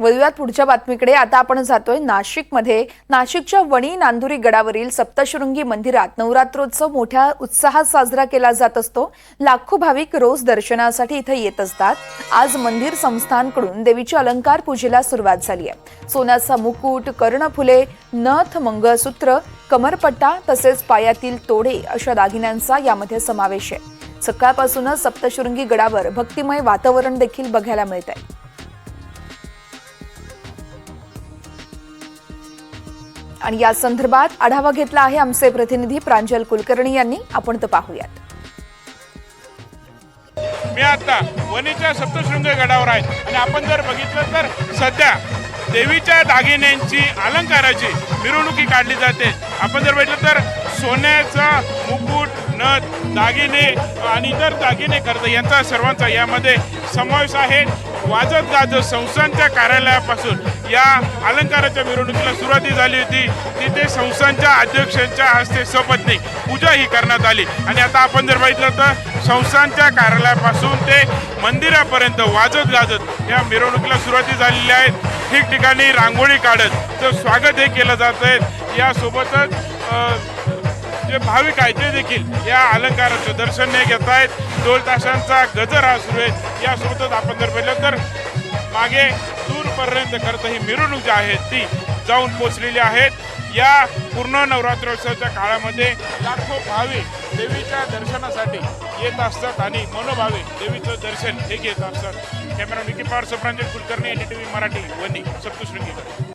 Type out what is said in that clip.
वळूयात पुढच्या बातमीकडे. आता आपण जातोय नाशिकमध्ये. नाशिकच्या वणी नांदुरी गडावरील सप्तशृंगी मंदिरात नवरात्रोत्सव मोठ्या उत्साहात साजरा केला जात असतो. लाखो भाविक रोज दर्शनासाठी इथे येत असतात. आज मंदिर संस्थांकडून देवीची अलंकार पूजेला सुरुवात झाली आहे. सोन्याचा मुकुट कर्णफुले नथ मंगळसूत्र कमरपट्टा तसेच पायातील तोडे अशा दागिन्यांचा यामध्ये समावेश आहे. सकाळपासूनच सप्तशृंगी गडावर भक्तिमय वातावरण देखील बघायला मिळत आहे आणि या संदर्भात आढावा घेतला आहे आमचे प्रतिनिधी प्रांजल कुलकर्णी यांनी. आपण तो पाहूयात. मी आता वणीच्या सप्तशृंग गडावर आहे. आणि आपण जर बघितलं तर सध्या देवीच्या दागिन्यांची अलंकाराची मिरवणुकी काढली जाते. आपण जर बघितलं तर सोन्याचा मुकुट नथ दागिने आणि इतर दागिने खर्च यांचा सर्वांचा यामध्ये समावेश आहे. वाजत गाजत संस्थांच्या कार्यालयापासून या अलंकाराच्या मिरवणुकीला सुरुवाती झाली होती. तिथे संस्थांच्या अध्यक्षांच्या हस्ते सपत्नी पूजा ही करण्यात आली. आणि आता आपण जर बघितलं तर संस्थांच्या कार्यालयापासून ते मंदिरापर्यंत वाजत गाजत या मिरवणुकीला सुरुवाती झालेली आहे. ठिकठिकाणी रांगोळी काढत तर स्वागत हे केलं जात आहे यासोबतच जे भाविक आहेत ते देखील या अलंकाराचं दर्शन हे घेत आहेत ढोल ताशांचा गजर हा सुरू आहे. यासोबतच आपण जर पाहिलं तर मागे दूरपर्यंत खरं तर ही मिरवणूक जी आहे ती जाऊन पोचलेली आहेत या पूर्ण नवरात्रोत्सवाच्या काळामध्ये लाखो भाविक देवीच्या दर्शनासाठी येत असतात आणि मनोभावे देवीचं दर्शन हे घेत असतात. कॅमेरा निकी पार सप्रांजल Kulkarni N T V Marathi वनी सप्तशृंगी.